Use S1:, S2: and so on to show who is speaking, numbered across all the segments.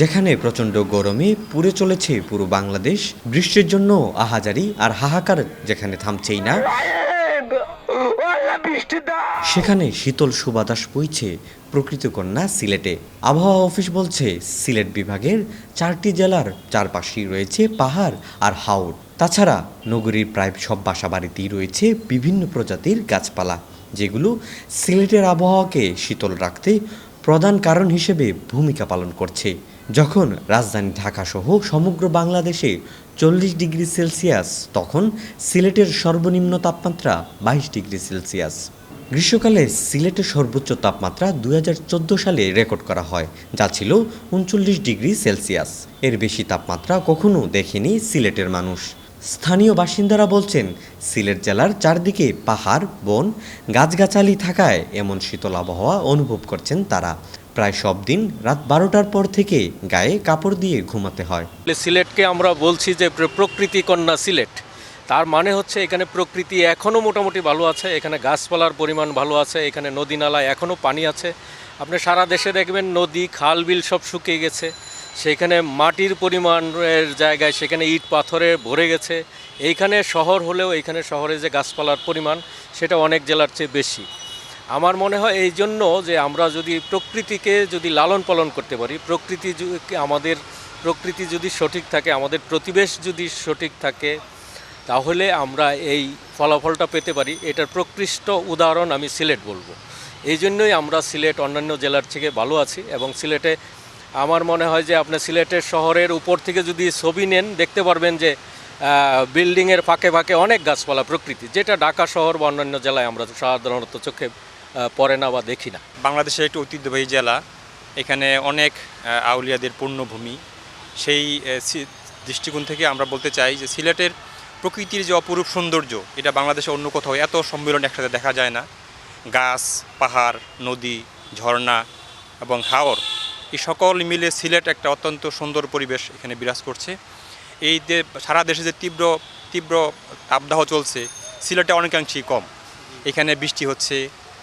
S1: যেখানে প্রচণ্ড গরমে পুড়ে চলেছে পুরো বাংলাদেশ বৃষ্টির জন্য আহাজারি আর হাহাকার যেখানে থামছেই না। সেখানে শীতল সুবাতাস বইছে প্রকৃত কন্যা সিলেটে। আবহাওয়া অফিস বলছে সিলেট বিভাগের চারটি জেলার চারপাশেই রয়েছে পাহাড় আর হাওর। তাছাড়া নগরীর প্রায় সব বাসাবাড়িতেই রয়েছে বিভিন্ন প্রজাতির গাছপালা যেগুলো সিলেটের আবহাওয়াকে শীতল রাখতে প্রধান কারণ হিসেবে ভূমিকা পালন করছে। যখন রাজধানী ঢাকা সহ সমগ্র বাংলাদেশে চল্লিশ ডিগ্রি সেলসিয়াস, তখন সিলেটের সর্বনিম্ন তাপমাত্রা বাইশ ডিগ্রি সেলসিয়াস। গ্রীষ্মকালে সিলেটের সর্বোচ্চ তাপমাত্রা দুই হাজার চোদ্দ সালে রেকর্ড করা হয়, যা ছিল উনচল্লিশ ডিগ্রি সেলসিয়াস। এর বেশি তাপমাত্রা কখনো দেখেনি সিলেটের মানুষ। স্থানীয় বাসিন্দারা বলছেন, সিলেট জেলার চারদিকে পাহাড়, বন, গাছগাছালি থাকায় এমন শীতল আবহাওয়া অনুভব করছেন তারা। প্রায় সব দিন রাত বারোটার পর থেকে গায়ে কাপড় দিয়ে ঘুমাতে হয়।
S2: সিলেটকে আমরা বলছি যে প্রকৃতি কন্যা সিলেট। তার মানে হচ্ছে এখানে প্রকৃতি এখনও মোটামুটি ভালো আছে, এখানে গাছপালার পরিমাণ ভালো আছে, এখানে নদী নালা এখনও পানি আছে। আপনি সারা দেশে দেখবেন নদী, খাল, বিল সব শুকিয়ে গেছে। সেখানে মাটির পরিমাণের জায়গায় সেখানে ইট পাথরে ভরে গেছে। এইখানে শহর হলেও এইখানে শহরে যে গাছপালার পরিমাণ, সেটা অনেক জেলার চেয়ে বেশি। আমার মনে হয় এই জন্য যে আমরা যদি প্রকৃতিকে যদি লালন পালন করতে পারি, প্রকৃতি আমাদের, প্রকৃতি যদি সঠিক থাকে, আমাদের প্রতিবেশ যদি সঠিক থাকে, তাহলে আমরা এই ফলাফলটা পেতে পারি। এটার প্রকৃষ্ট উদাহরণ আমি সিলেট বলব। এই জন্যই আমরা সিলেট অন্যান্য জেলার থেকে ভালো আছি এবং সিলেটে আমার মনে হয় যে আপনি সিলেটের শহরের উপর থেকে যদি ছবি নেন, দেখতে পারবেন যে বিল্ডিংয়ের ফাঁকে ফাঁকে অনেক গাছপালা প্রকৃতি। যেটা ঢাকা শহর বা অন্যান্য জেলায় আমরা সাধারণত চোখে পড়ে না বা দেখি না।
S3: বাংলাদেশের একটি ঐতিহ্যবাহী জেলা। এখানে অনেক আউলিয়াদের পূর্ণভূমি। সেই দৃষ্টিকোণ থেকে আমরা বলতে চাই যে সিলেটের প্রকৃতির যে অপরূপ সৌন্দর্য, এটা বাংলাদেশে অন্য কোথাও এত সম্মেলন একসাথে দেখা যায় না। গাছ, পাহাড়, নদী, ঝর্ণা এবং হাওর, এই সকল মিলে সিলেট একটা অত্যন্ত সুন্দর পরিবেশ এখানে বিরাজ করছে। এই যে সারা দেশে যে তীব্র তীব্র তাপদাহ চলছে, সিলেটে অনেকাংশেই কম। এখানে বৃষ্টি হচ্ছে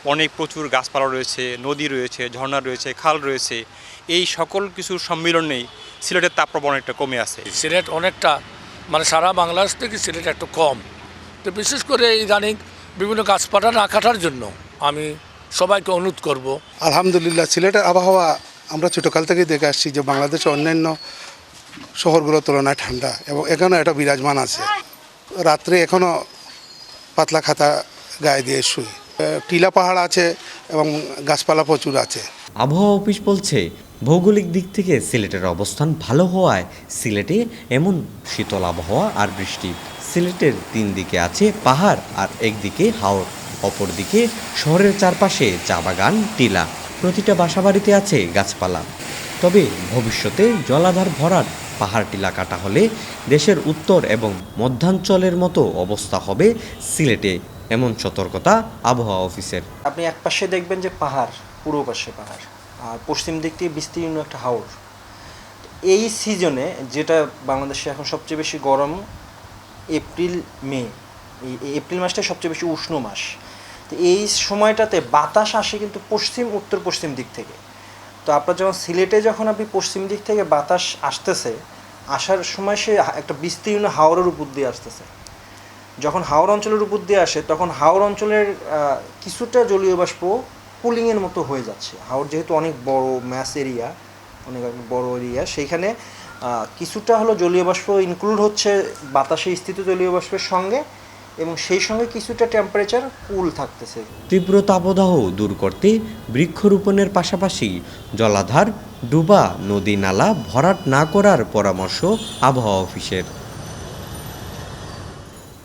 S3: অনেক প্রচুর গাছপালা রয়েছে নদী রয়েছে ঝর্ণা রয়েছে খাল রয়েছে। এই সকল কিছুর সম্মিলনেই সিলেটের তাপপ্রবণ একটা কমে আছে
S4: সিলেট অনেকটা মানে সারা বাংলাদেশ থেকে সিলেট একটু কম। তো বিশেষ করে ইদানিং বিভিন্ন গাছপালা না কাটার জন্য আমি সবাইকে অনুরোধ করব।
S5: আলহামদুলিল্লাহ সিলেটের আবহাওয়া আমরা ছোটোকাল থেকেই দেখে আসছি যে বাংলাদেশের অন্যান্য শহরগুলোর তুলনায় ঠান্ডা এবং এখানেও এটা বিরাজমান আছে। রাত্রে এখনও পাতলা খাতা গায়ে দিয়ে শুই। এ, টিলা পাহাড় আছে এবং গাছপালা প্রচুর আছে।
S1: আবহাওয়া অফিস বলছে, ভৌগোলিক দিক থেকে সিলেটের অবস্থান ভালো হওয়ায় সিলেটে এমন শীতল আবহাওয়া আর বৃষ্টি। সিলেটের তিন দিকে আছে পাহাড় আর একদিকে হাওর, অপরদিকে শহরের চারপাশে চা বাগান, টিলা। প্রতিটা বাসাবাড়িতে আছে গাছপালা। তবে ভবিষ্যতে জলাধার ভরাট পাহাড় টিলা কাটা হলে দেশের উত্তর এবং মধ্যাঞ্চলের মতো অবস্থা হবে সিলেটে। এমন সতর্কতা আবহাওয়া অফিসের।
S6: আপনি এক পাশে দেখবেন যে পাহাড়, পূর্ব পাশে পাহাড়, আর পশ্চিম দিক থেকে বিস্তীর্ণ একটা হাওর। এই সিজনে যেটা বাংলাদেশে এখন সবচেয়ে বেশি গরম, এপ্রিল, মে এপ্রিল মাসটা সবচেয়ে বেশি উষ্ণ মাস। তো এই সময়টাতে বাতাস আসে কিন্তু পশ্চিম, উত্তর পশ্চিম দিক থেকে। তো আপনার যখন সিলেটে যখন আপনি পশ্চিম দিক থেকে বাতাস আসতেছে, আসার সময় সে একটা বিস্তীর্ণ হাওরের উপর দিয়ে আসতেছে। যখন হাওর অঞ্চলের উপর দিয়ে আসে, তখন হাওর অঞ্চলের কিছুটা জলীয় বাষ্প কুলিংয়ের মতো হয়ে যাচ্ছে। হাওড় যেহেতু অনেক বড় ম্যাস এরিয়া অনেক বড় এরিয়া সেইখানে কিছুটা হলো জলীয় বাষ্প ইনক্লুড হচ্ছে বাতাসে স্থিত জলীয় বাষ্পের সঙ্গে এবং সেই সঙ্গে কিছুটা টেম্পারেচার কুল থাকতেছে।
S1: তীব্র তাপদাহ দূর করতে বৃক্ষরোপণের পাশাপাশি জলাধার, ডুবা, নদী নালা ভরাট না করার পরামর্শ আবহাওয়া অফিসের।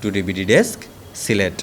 S1: Today BD desk Sylhet.